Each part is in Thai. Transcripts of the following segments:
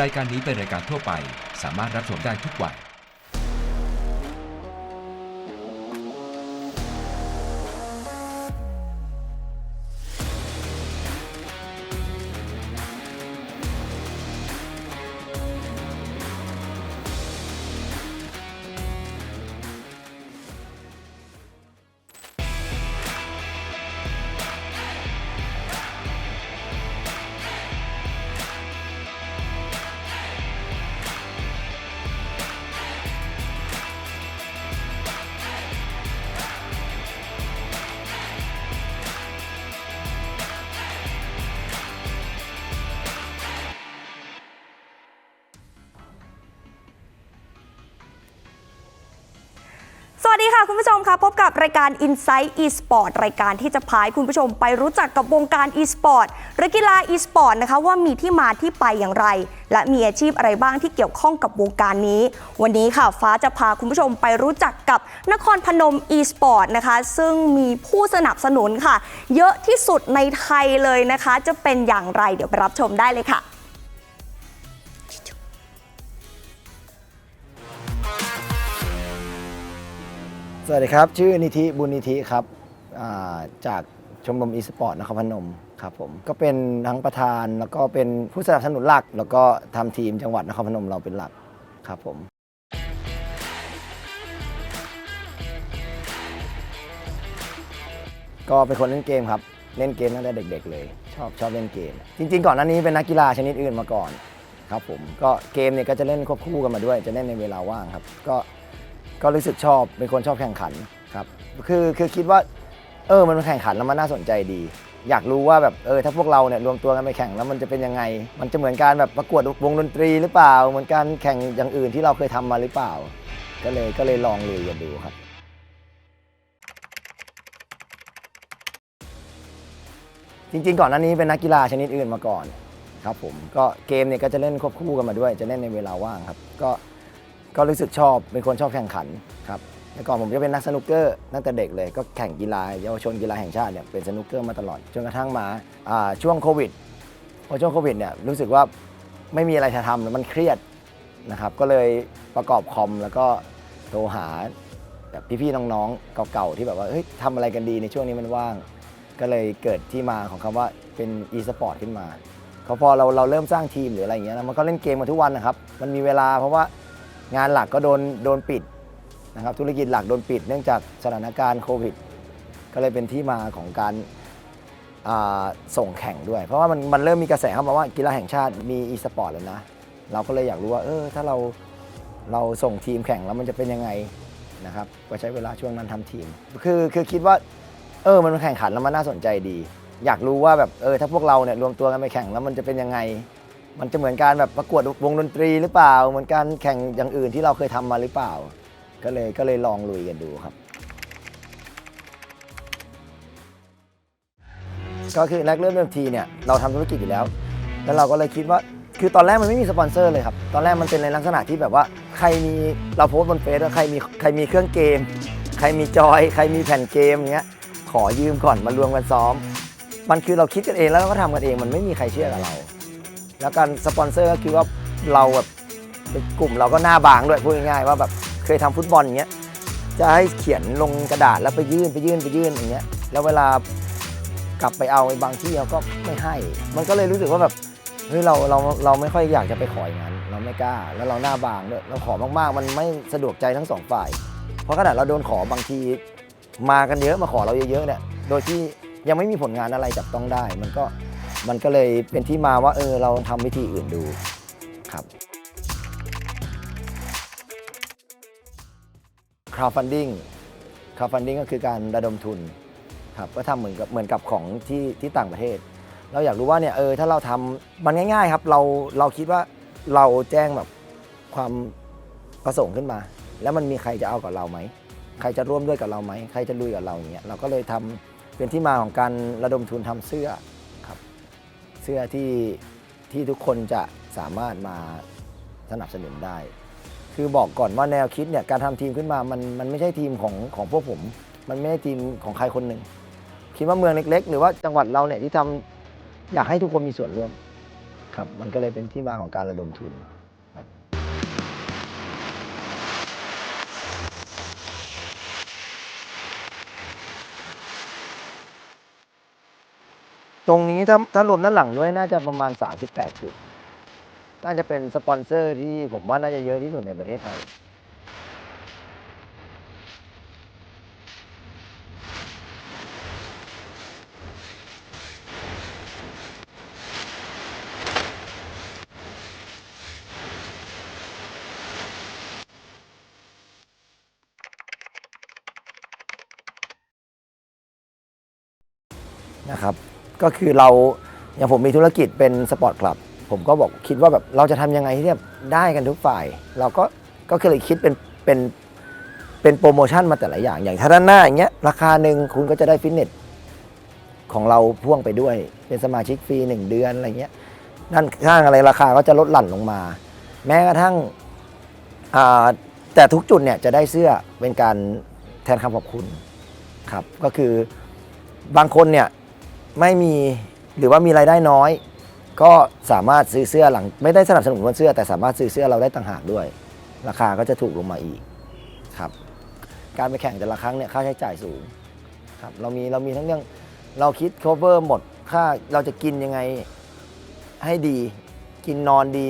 รายการนี้เป็นรายการทั่วไป สามารถรับชมได้ทุกวัย ค่ะคุณผู้ชมค่ะพบกับรายการ Insight eSport รายการที่จะพาคุณผู้ชมไปรู้จักกับวงการ eSport หรือกีฬา eSport นะคะว่ามีที่มาที่ไปอย่างไร และมีอาชีพอะไรบ้างที่เกี่ยวข้องกับวงการนี้ วันนี้ค่ะฟ้าจะพาคุณผู้ชมไปรู้จักกับนครพนม eSport นะคะซึ่งมีผู้สนับสนุนค่ะ เยอะที่สุดในไทยเลยนะคะ จะเป็นอย่างไรเดี๋ยวไปรับชมได้เลยค่ะ สวัสดีครับ ชื่อนิธิบุญนิธิครับาจากชมรมอีสปอร์ตนครพนมครับผมก็เป็นทั้งประธานแล้วก็เป็นผู้สนับสนุนหลัก แล้วก็ทำทีมจังหวัดนครพนมเราเป็นหลักครับผมก็เป็นคนเล่นเกมครับ เล่นเกมตั้งแต่เด็ก ๆ เลย ชอบชอบเล่นเกม จริง ๆ ก่อนหน้านี้เป็นนักกีฬาชนิดอื่นมาก่อนครับผมก็เกมเนี่ยก็จะเล่นควบคู่กันมาด้วย จะเล่นในเวลาว่างครับ ก็ ก็รู้สึกชอบเป็นคนชอบแข่งขันครับคือคือคิดว่า เออมันแข่งขันแล้วมันน่าสนใจดี อยากรู้ว่าแบบเออถ้าพวกเราเนี่ยรวมตัวกันไปแข่งแล้วมันจะเป็นยังไง มันจะเหมือนการแบบประกวดวงดนตรีหรือเปล่า เหมือนการแข่งอย่างอื่นที่เราเคยทำมาหรือเปล่า ก็เลยก็เลยลองลุยกันดูครับจริงๆ ก่อนหน้านี้เป็นนักกีฬาชนิดอื่นมาก่อนครับผมก็เกมเนี่ยก็จะเล่นควบคู่กันมาด้วย จะเล่นในเวลาว่างครับ ก็ ก็รู้สึกชอบเป็นคนชอบแข่งขันครับแต่ก่อนผมจะเป็นนักสนุกเกอร์ตั้งแต่เด็กเลยก็แข่งกีฬาเยาวชนกีฬาแห่งชาติเนี่ยเป็นสนุกเกอร์มาตลอดจนกระทั่งมาช่วงโควิดพอช่วงโควิดเนี่ยรู้สึกว่าไม่มีอะไรจะทำแล้วมันเครียดนะครับก็เลยประกอบคอมแล้วก็โทรหาแบบพี่ๆน้องๆเก่าๆที่แบบว่าเฮ้ยทำอะไรกันดีในช่วงนี้มันว่าง ก็เลยเกิดที่มาของคำว่าเป็น e-sport ขึ้นมาเขาพอเราเราเริ่มสร้างทีมหรืออะไรอย่างเงี้ยนะมันก็เล่นเกมกันทุกวันนะครับมันมีเวลาเพราะว่า งานหลักก็โดนโดนปิดนะครับธุรกิจหลักโดนปิดเนื่องจากสถานการณ์โควิด ก็เลยเป็นที่มาของการาส่งแข่งด้วย เพราะว่ามันมันเริ่มมีกระแสเข้ามาว่ากีฬาแห่งชาติมี e-sport แล้วนะ เราก็เลยอยากรู้ว่าเออถ้าเราเราส่งทีมแข่งแล้วมันจะเป็นยังไงนะครับก็ใช้เวลาช่วงนั้นทำทีม คือคือคิดว่าเออมันแข่งขันแล้วมันน่าสนใจดี อยากรู้ว่าแบบเออถ้าพวกเราเนี่ยรวมตัวกันไปแข่งแล้วมันจะเป็นยังไง มันจะเหมือนการแบบประกวดวงดนตรีหรือเปล่า เหมือนการแข่งอย่างอื่นที่เราเคยทำมาหรือเปล่า ก็เลยก็เลยลองลุยกันดูครับ ก็คือแรกเริ่มเริ่มทีเนี่ยเราทำธุรกิจอยู่แล้ว แล้วเราก็เลยคิดว่าคือตอนแรกมันไม่มีสปอนเซอร์เลยครับ ตอนแรกมันเป็นในลักษณะที่แบบว่า ใครมีเราโพสต์บนเฟซว่าใครมีใครมีเครื่องเกม ใครมีจอย ใครมีแผ่นเกมอย่างเงี้ยขอยืมก่อนมารวมกันซ้อม มันคือเราคิดกันเองแล้วเราก็ทำกันเองมันไม่มีใครเชื่อกับเรา แล้วการสปอนเซอร์ก็คือว่าเราแบบเป็นกลุ่มเราก็หน้าบางด้วยพูดง่ายๆว่าแบบเคยทำฟุตบอลอย่างเงี้ยจะให้เขียนลงกระดาษแล้วไปยื่นไปยื่นไปยื่นอย่างเงี้ยแล้วเวลากลับไปเอาไอ้บางที่เราก็ไม่ให้ มันก็เลยรู้สึกว่าแบบเฮ้ยเราเราเราไม่ค่อยอยากจะไปขออย่างนั้นเราไม่กล้า แล้วเราหน้าบางด้วยเราขอมากๆ มันไม่สะดวกใจทั้งสองฝ่าย เพราะขนาดเราโดนขอบางทีมากันเยอะมาขอเราเยอะๆเนี่ยโดยที่ยังไม่มีผลงานอะไรจับต้องได้มันก็ มันก็เลยเป็นที่มาว่าเออเราทำวิธีอื่นดูครับ crowdfunding crowdfunding ก็คือการระดมทุนครับก็ทำเหมือนกับเหมือนกับของที่ที่ต่างประเทศ เราอยากรู้ว่าเนี่ยเออถ้าเราทำมันง่ายๆครับเราเราคิดว่าเราแจ้งแบบความประสงค์ขึ้นมา แล้วมันมีใครจะเอากับเราไหมใครจะร่วมด้วยกับเราไหมใครจะลุยกับเราอย่างเงี้ยเราก็เลยทำเป็นที่มาของการระดมทุนทำเสื้อ เสื้อที่ที่ทุกคนจะสามารถมาสนับสนุนได้ คือบอกก่อนว่าแนวคิดเนี่ยการทำทีมขึ้นมามันมันไม่ใช่ทีมของของพวกผม มันไม่ใช่ทีมของใครคนหนึ่งคิดว่าเมืองเล็ก ๆ หรือว่าจังหวัดเราเนี่ยที่ทำอยากให้ทุกคนมีส่วนร่วมครับ มันก็เลยเป็นที่มาของการระดมทุน ตรงนี้ถ้าถ้ารวมด้านหลังด้วยน่าจะประมาณ 38จุด น่าจะเป็นสปอนเซอร์ที่ผมว่าน่าจะเยอะที่สุดในประเทศไทย นะครับ ก็คือเราอย่างผมมีธุรกิจเป็นสปอร์ตคลับผมก็บอกคิดว่าแบบเราจะทำยังไงที่แบบได้กันทุกฝ่าย เราก็ก็คือเลยคิดเป็นเป็นเป็นโปรโมชั่นมาแต่ละอย่างอย่างถ้าด้านหน้าอย่างเงี้ยราคาหนึ่งคุณก็จะได้ฟิตเนสของเราพ่วงไปด้วย เป็นสมาชิกฟรีหนึ่งเดือนอะไรเงี้ยด้านข้างอะไรราคาก็จะลดหลั่นลงมา แม้กระทั่งแต่ทุกจุดเนี่ยจะได้เสื้อเป็นการแทนคำขอบคุณครับก็คือบางคนเนี่ย ไม่มีหรือว่ามีรายได้น้อย ก็สามารถซื้อเสื้อหลัง ไม่ได้สนับสนุนวันเสื้อ แต่สามารถซื้อเสื้อเราได้ต่างหากด้วย ราคาก็จะถูกลงมาอีกครับ การไปแข่งแต่ละครั้งเนี่ยค่าใช้จ่ายสูงครับเรามีเรามีทั้งเรื่องเราคิด cover หมดค่าเราจะกินยังไงให้ดี กินนอนดี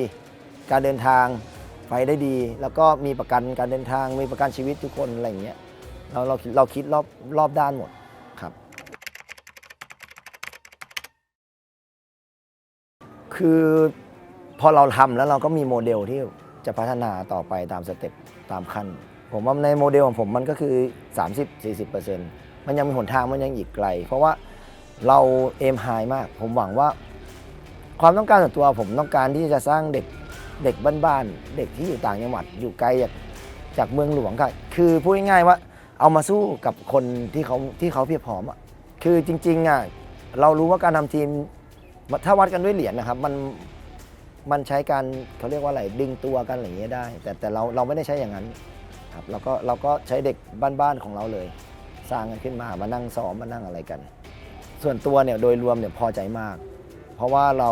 การเดินทางไปได้ดี แล้วก็มีประกันการเดินทางมีประกันชีวิตทุกคนอะไรอย่างเงี้ยเราเราเราคิดรอบรอบด้านหมด คือพอเราทำแล้วเราก็มีโมเดลที่จะพัฒนาต่อไปตามสเต็ปตามขั้น ผมว่าในโมเดลของผมมันก็คือ 30-40%มันยังมีหนทางมันยังอีกไกล เพราะว่าเราเอมไฮมาก ผมหวังว่า ความต้องการส่วนตัวผมต้องการที่จะสร้างเด็กเด็กบ้านๆเด็กที่อยู่ต่างจังหวัดอยู่ไกลจากจากเมืองหลวงกันคือพูดง่ายๆว่าเอามาสู้กับคนที่เขาที่เขาเพียบพร้อมอะคือจริงๆอะเรารู้ว่าการทำทีม ถ้าวัดกันด้วยเหรียญนะครับมันมันใช้การเขาเรียกว่าอะไรดึงตัวกันอะไรอย่างเงี้ยได้ แต่แต่เราเราไม่ได้ใช้อย่างนั้นครับเราก็เราก็ใช้เด็กบ้านๆของเราเลย สร้างกันขึ้นมามานั่งซ้อมมานั่งอะไรกัน ส่วนตัวเนี่ยโดยรวมเนี่ยพอใจมาก เพราะว่าเรา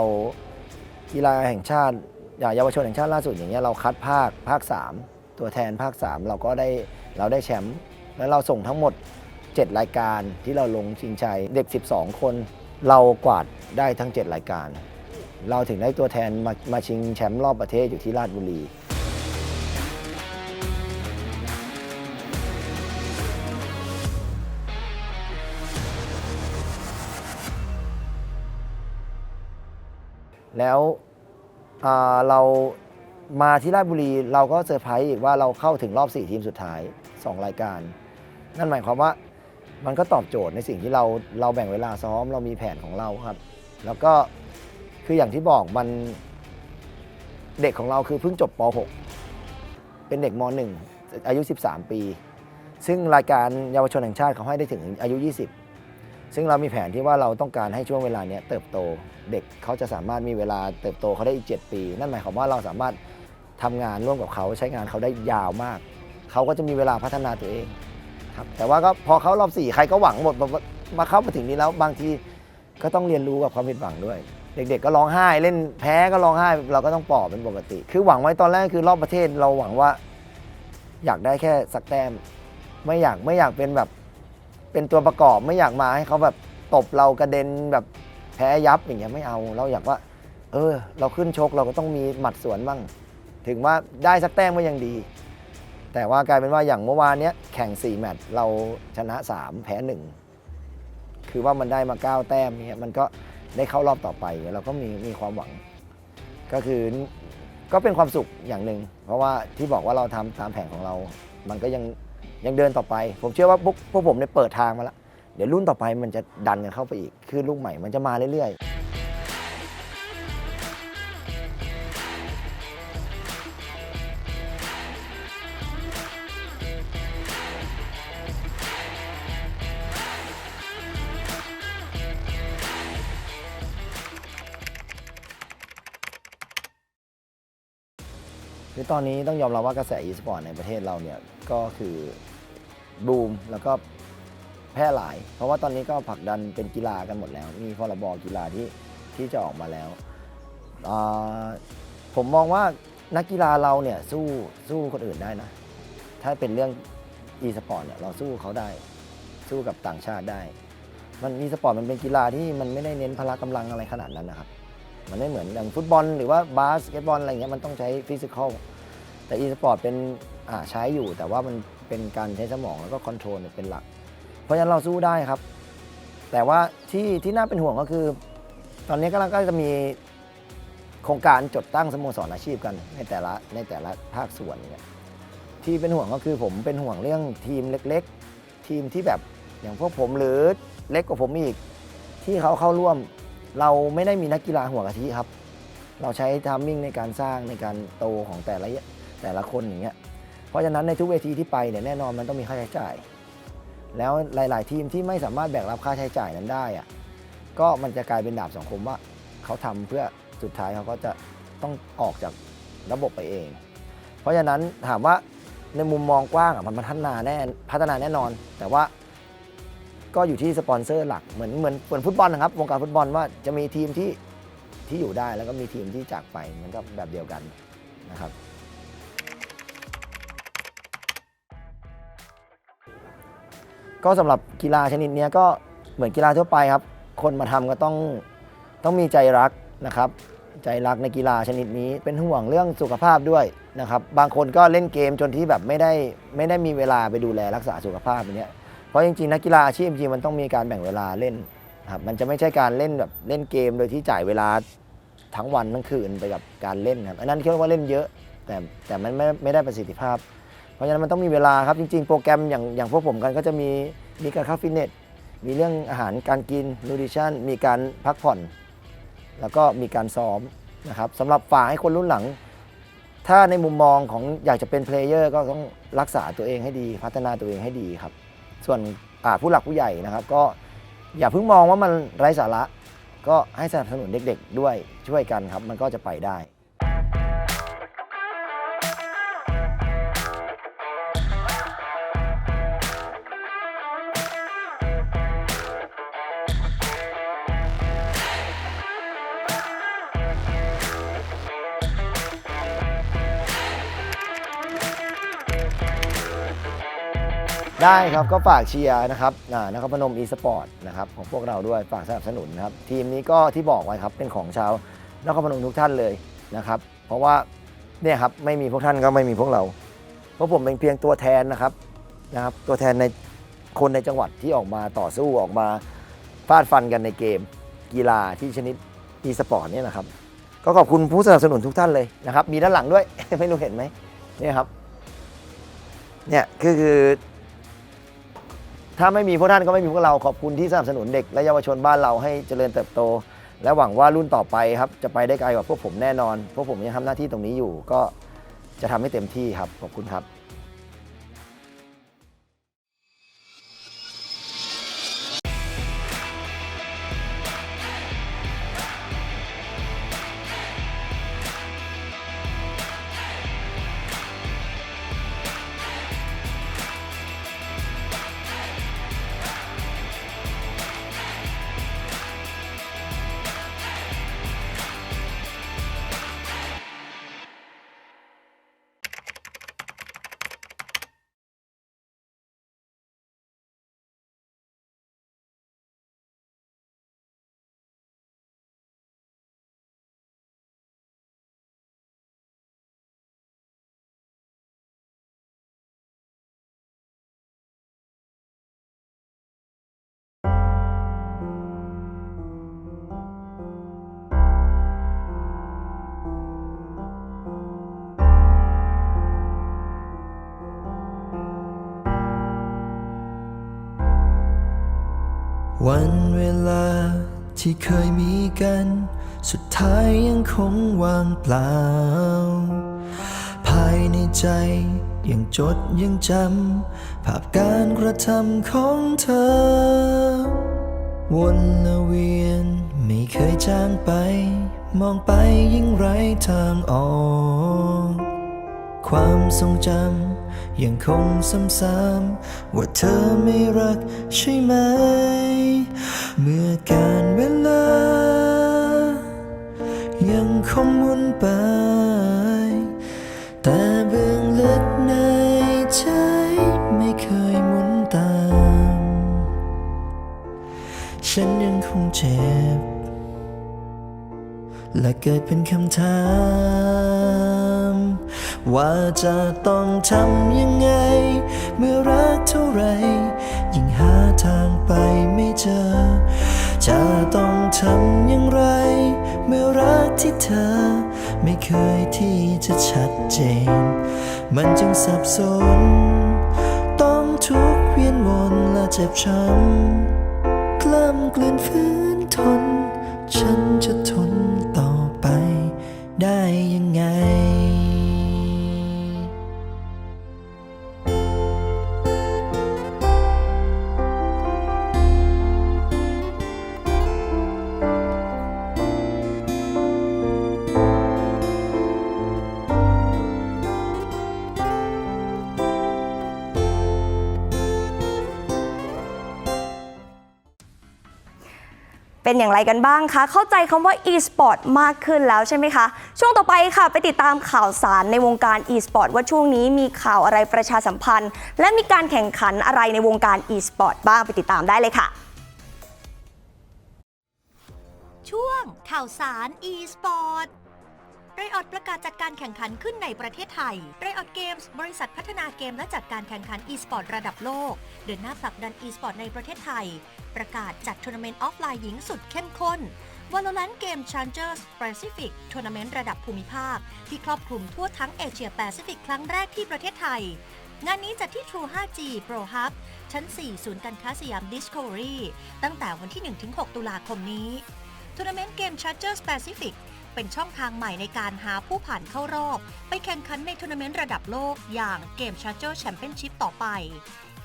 กีฬาแห่งชาติอย่างเยาวชนแห่งชาติล่าสุดอย่างเงี้ยเราคัดภาคภาค 3 ตัวแทนภาค 3 เราก็ได้เราได้แชมป์แล้วเราส่งทั้งหมด 7 รายการที่เราลงชิงชัยเด็ก 12 คน เรากวาดได้ทั้ง 7 รายการ เราถึงได้ตัวแทนมามาชิงแชมป์รอบประเทศอยู่ที่ราชบุรี แล้วอ่าเรามาที่ราชบุรีเราก็เซอร์ไพรส์อีกว่าเราเข้าถึงรอบ 4 ทีมสุดท้าย 2 รายการ นั่นหมายความว่า มันก็ตอบโจทย์ในสิ่งที่เราเราแบ่งเวลาซ้อมเรามีแผนของเราครับ แล้วก็คืออย่างที่บอกมันเด็กของเราคือเพิ่งจบป .6 เป็นเด็กม .1 อายุ 13 ปี ซึ่งรายการเยาวชนแห่งชาติเขาให้ได้ถึงอายุ 20 ซึ่งเรามีแผนที่ว่าเราต้องการให้ช่วงเวลาเนี้ยเติบโต เด็กเขาจะสามารถมีเวลาเติบโตเขาได้อีก 7 ปี นั่นหมายความว่าเราสามารถทำงานร่วมกับเขาใช้งานเขาได้ยาวมาก เขาก็จะมีเวลาพัฒนาตัวเอง ครับแต่ว่าก็พอเขารอบสี่ใครก็หวังหมดมาเข้ามาถึงนี้แล้วบางทีก็ต้องเรียนรู้กับความผิดหวังด้วย เด็กๆ ก็ร้องไห้เล่นแพ้ก็ร้องไห้เราก็ต้องปลอบเป็นปกติ คือหวังไว้ตอนแรกคือรอบประเทศเราหวังว่า อยากได้แค่สักแต้ม ไม่อยากไม่อยากเป็นแบบเป็นตัวประกอบไม่อยากมาให้เขาแบบตบเรากระเด็นแบบแพ้ยับอย่างเงี้ยไม่เอาเราอยากว่า เออ เราขึ้นชกเราก็ต้องมีหมัดสวนบ้างถึงว่าได้สักแต้มก็ยังดี แต่ว่ากลายเป็นว่าอย่างเมื่อวานเนี้ยแข่ง 4 แมตช์เราชนะ 3 แพ้ 1 คือว่ามันได้มา 9 แต้มเนี่ยมันก็ได้เข้ารอบต่อไปเราก็มีมีความหวัง ก็คือก็เป็นความสุขอย่างหนึ่งเพราะว่าที่บอกว่าเราทำตามแผนของเรา มันก็ยังยังเดินต่อไป ผมเชื่อว่าพวกพวกผมเนี่ยเปิดทางมาแล้วเดี๋ยวรุ่นต่อไปมันจะดันกันเข้าไปอีก คือลูกใหม่มันจะมาเรื่อยๆ ตอนนี้ต้องยอมรับว่ากระแส e-sport ในประเทศเราเนี่ยก็คือบูมแล้วก็แพร่หลาย เพราะว่าตอนนี้ก็ผลักดันเป็นกีฬากันหมดแล้ว มีพรบกีฬาที่ที่จะออกมาแล้ว ผมมองว่านักกีฬาเราเนี่ยสู้สู้คนอื่นได้นะ ถ้าเป็นเรื่อง e สปอร์ตเนี่ยเราสู้เขาได้ สู้กับต่างชาติได้ มัน e สปอร์ตมันเป็นกีฬาที่มันไม่ได้เน้นพละกำลังอะไรขนาดนั้นนะครับ มันไม่เหมือนอย่างฟุตบอลหรือว่าบาสเกตบอลอะไรเงี้ยมันต้องใช้ฟิสิกอล แต่ e สปอร์ตเป็นอ่าใช้อยู่ แต่ว่ามันเป็นการใช้สมองแล้วก็คอนโทรลเนี่ยเป็นหลัก เพราะฉะนั้นเราสู้ได้ครับ แต่ว่าที่ที่น่าเป็นห่วงก็คือ ตอนนี้กำลังก็จะมีโครงการจดตั้งสโมสรอาชีพกันในแต่ละในแต่ละภาคส่วนเนี่ยที่เป็นห่วงก็คือผมเป็นห่วงเรื่องทีมเล็ก ๆ ทีมที่แบบอย่างพวกผมหรือเล็กกว่าผมอีก ที่เขาเข้าร่วม เราไม่ได้มีนักกีฬาหัวกะทิครับ เราใช้ทามมิ่งในการสร้างในการโตของแต่ละ แต่ละคนอย่างเงี้ยเพราะฉะนั้นในทุกเวทีที่ไปเนี่ยแน่นอนมันต้องมีค่าใช้จ่าย แล้วหลาย ๆ ทีมที่ไม่สามารถแบกรับค่าใช้จ่ายนั้นได้อะก็มันจะกลายเป็นดาบสองคมว่า เขาทำเพื่อสุดท้ายเขาก็จะต้องออกจากระบบไปเอง เพราะฉะนั้นถามว่าในมุมมองกว้างอะมันพัฒนาแน่พัฒนาแน่นอน แต่ว่าก็อยู่ที่สปอนเซอร์หลักเหมือนเหมือนเหมือนฟุตบอลนะครับวงการฟุตบอลว่าจะมีทีมที่ที่อยู่ได้แล้วก็มีทีมที่จากไปมันก็แบบเดียวกันนะครับ ก็สำหรับกีฬาชนิดนี้ก็เหมือนกีฬาทั่วไปครับ คนมาทำก็ต้องต้องมีใจรักนะครับ ใจรักในกีฬาชนิดนี้เป็นห่วงเรื่องสุขภาพด้วยนะครับ บางคนก็เล่นเกมจนที่แบบไม่ได้ไม่ได้มีเวลาไปดูแลรักษาสุขภาพอย่างเนี้ยเพราะจริงๆนักกีฬาอาชีพจริงมันต้องมีการแบ่งเวลาเล่นครับมันจะไม่ใช่การเล่นแบบเล่นเกมโดยที่จ่ายเวลาทั้งวันทั้งคืนไปกับการเล่นครับอันนั้นเรียกว่าเล่นเยอะ แต่แต่มันไม่ไม่ได้ประสิทธิภาพ ราะฉะนั้นมันต้องมีเวลาครับจริง ๆ โปรแกรมอย่างอย่างพวกผมกันก็จะมีมีการเข้าฟิตเนสมีเรื่องอาหารการกินนูทริชั่นมีการพักผ่อน แล้วก็มีการซ้อมนะครับสำหรับฝากให้คนรุ่นหลัง ถ้าในมุมมองของอยากจะเป็นเพลเยอร์ก็ต้องรักษาตัวเองให้ดี พัฒนาตัวเองให้ดีครับ ส่วนผู้หลักผู้ใหญ่นะครับ ก็อย่าเพิ่งมองว่ามันไร้สาระ ก็ให้สนับสนุนเด็กๆ ด้วยช่วยกันครับ มันก็จะไปได้ ได้ครับก็ฝากเชียร์นะครับอ่นครพนมอีสปอร์ตนะครับของพวกเราด้วยฝากสนับสนุนนะครับทีมนี้ก็ที่บอกไว้ครับเป็นของชาวนครพนมทุกท่านเลยนะครับ เพราะว่าเนี่ยครับไม่มีพวกท่านก็ไม่มีพวกเรา เพราะผมเป็นเพียงตัวแทนนะครับนะครับ ตัวแทนในคนในจังหวัดที่ออกมาต่อสู้ออกมาฟาดฟันกันในเกม กีฬาที่ชนิดอีสปอร์ตเนี่ยนะครับ ก็ขอบคุณผู้สนับสนุนทุกท่านเลยนะครับ มีด้านหลังด้วย ไม่รู้เห็นไหมเนี่ยครับเนี่ยคือคือ ถ้าไม่มีพวกท่านก็ไม่มีพวกเราขอบคุณที่สนับสนุนเด็กและเยาวชนบ้านเราให้เจริญเติบโต และหวังว่ารุ่นต่อไปครับจะไปได้ไกลกว่าพวกผมแน่นอน พวกผมยังทำหน้าที่ตรงนี้อยู่ก็จะทำให้เต็มที่ครับขอบคุณครับ วันเวลาที่เคยมีกัน สุดท้ายยังคงว่างเปล่า ภายในใจยังจดยังจำ ภาพการกระทำของเธอ วนเวียนไม่เคยจางไป มองไปยิ่งไรทางออก ความทรงจำ ยังคงซ้ำๆว่าเธอไม่รักใช่ไหม เมื่อการเวลา ยังคงหมุนไป แต่เบื้องลึกในใจไม่เคยหมุนตาม ฉันยังคงเจ็บ และเกิดเป็นคำถาม ว่าจะต้องทำยังไง เมื่อรักเท่าไร ยิ่งหาทางไปไม่เจอ จะต้องทำอย่างไร เมื่อรักที่เธอ ไม่เคยที่จะชัดเจน มันจึงสับสน ต้องทุกเวียนวนและเจ็บช้ำกล้ำกลืนฝืนทน ฉันจะทนต่อไปได้ยังไง เป็นอย่างไรกันบ้างคะ เข้าใจคำว่า e-sport มากขึ้นแล้วใช่ไหมคะ ช่วงต่อไปค่ะ ไปติดตามข่าวสารในวงการ e-sport ว่าช่วงนี้มีข่าวอะไรประชาสัมพันธ์ และมีการแข่งขันอะไรในวงการ e-sport บ้างไปติดตามได้เลยค่ะ ช่วงข่าวสาร e-sport ไรออดประกาศจัดการแข่งขันขึ้นในประเทศไทยไรออดเกมส์บริษัทพัฒนาเกมและจัดการแข่งขัน e-sport ระดับโลก เดินหน้าผลักดัน e-sport ในประเทศไทย ประกาศจัดทัวร์นาเมนต์ออฟไลน์หญิงสุดเข้มข้น Valorant Game Changers Pacific ทัวร์นาเมนต์ระดับภูมิภาค ที่ครอบคลุมทั่วทั้งเอเชียแปซิฟิกครั้งแรกที่ประเทศไทย งานนี้จัดที่ True 5G Pro Hub ชั้น 4 ศูนย์การค้าสยาม Discovery ตั้งแต่วันที่ 1-6 ตุลาคมนี้ทัวร์นาเมนต์เกม Chargers Pacific เป็นช่องทางใหม่ในการหาผู้ผ่านเข้ารอบ ไปแข่งขันในทัวร์นาเมนต์ระดับโลกอย่างเกมชาร์เจอร์แชมเปี้ยนชิพต่อไป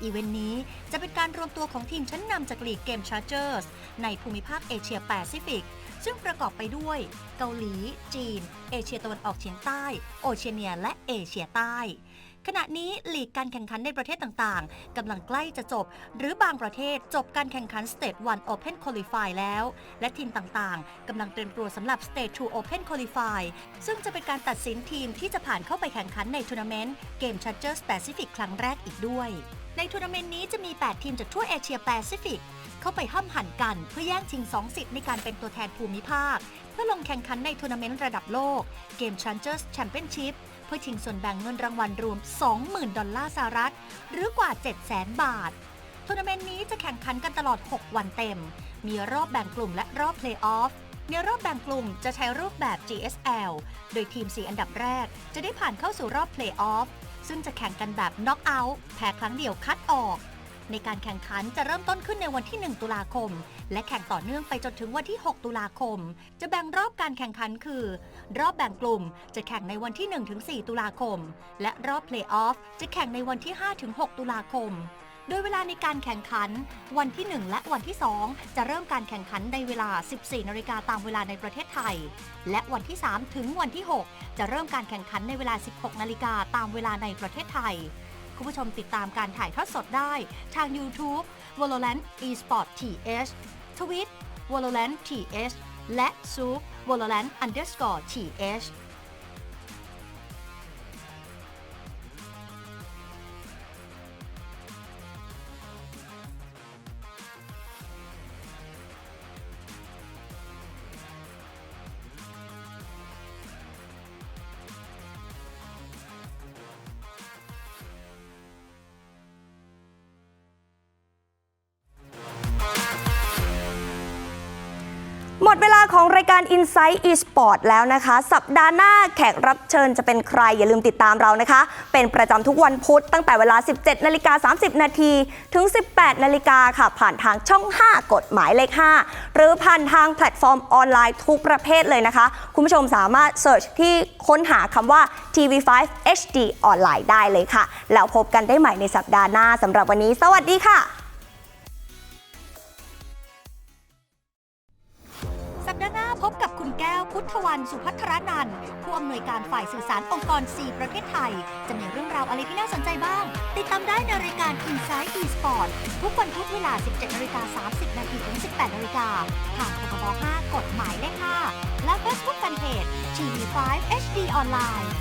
อีเวนต์นี้จะเป็นการรวมตัวของทีมชั้นนำจากลีกเกมชาร์เจอร์สในภูมิภาคเอเชียแปซิฟิก ซึ่งประกอบไปด้วย เกาหลี จีน เอเชียตะวันออกเฉียงใต้ โอเชียเนียและเอเชียใต้ ขณะนี้ลีกการแข่งขันในประเทศต่างๆกำลังใกล้จะจบ หรือบางประเทศจบการแข่งขัน State 1 Open Qualify แล้ว และทีมต่างๆกำลังเตรียมตัวสำหรับ State 2 Open Qualify ซึ่งจะเป็นการตัดสินทีมที่จะผ่านเข้าไปแข่งขันในทัวร์นาเมนต์เกม Chargers Pacific ครั้งแรกอีกด้วย ในทัวร์นาเมนต์นี้จะมี 8 ทีมจากทั่วเอเชียแปซิฟิกเข้าไปห้ำหั่นกันเพื่อแย่งชิง 2 สิทธิ์ในการเป็นตัวแทนภูมิภาค เพื่อลงแข่งขันในทัวร์นาเมนต์ระดับโลกเกม Challengers Championship เพื่อชิงส่วนแบ่งเงินรางวัลรวม 20,000 ดอลลาร์สหรัฐ หรือกว่า 700,000 บาททัวร์นาเมนต์นี้จะแข่งขันกันตลอด 6 วันเต็ม มีรอบแบ่งกลุ่มและรอบเพลย์ออฟในรอบแบ่งกลุ่มจะใช้รูปแบบ GSL โดยทีม 4 อันดับแรก จะได้ผ่านเข้าสู่รอบเพลย์ออฟซึ่งจะแข่งกันแบบน็อกเอาท์แพ้ครั้งเดียวคัดออก ในการแข่งขันจะเริ่มต้นขึ้นในวันที่ 1 ตุลาคม และแข่งต่อเนื่องไปจนถึงวันที่ 6 ตุลาคม จะแบ่งรอบการแข่งขันคือ รอบแบ่งกลุ่มจะแข่งในวันที่ 1-4 ตุลาคม และรอบเพลย์ออฟจะแข่งในวันที่ 5-6 ตุลาคมโดยเวลาในการแข่งขัน วันที่ 1 และวันที่ 2 จะเริ่มการแข่งขันในเวลา 14 นาฬิกาตามเวลาในประเทศไทย และวันที่ 3 ถึงวันที่ 6 จะเริ่มการแข่งขันในเวลา 16 นาฬิกาตามเวลาในประเทศไทย คุณผู้ชมติดตามการถ่ายทอดสดได้ ทาง YouTube Valorant eSport TH ทวิต Valorant TH และ s u p Valorant underscore TH หมดเวลาของรายการ Insight eSport แล้วนะคะ สัปดาห์หน้าแขกรับเชิญจะเป็นใคร อย่าลืมติดตามเรานะคะ เป็นประจำทุกวันพุธตั้งแต่เวลา 17 นาฬิกา 30 นาทีถึง 18 นาฬิกาค่ะ ผ่านทางช่อง 5 กฎหมายเลข 5 หรือผ่านทางแพลตฟอร์มออนไลน์ทุกประเภทเลยนะคะ คุณผู้ชมสามารถเสิร์ชที่ค้นหาคำว่า TV5 HD ออนไลน์ได้เลยค่ะ แล้วพบกันได้ใหม่ในสัปดาห์หน้าสำหรับวันนี้ สวัสดีค่ะ พบกับคุณแก้วพุทธวันสุพัทรนันท์ผู้อำนวยการฝ่ายสื่อสารองค์กร 4 ประเทศไทย จะมีเรื่องราวอะไรที่น่าสนใจบ้าง ติดตามได้ในรายการ Inside eSport ทุกวันพุธเวลา 17นาฬิกา30นาทีถึง 18นาฬิกาทางพบ5กฎหมายเลข5และ Facebook Fanpage 5 HD ออนไลน์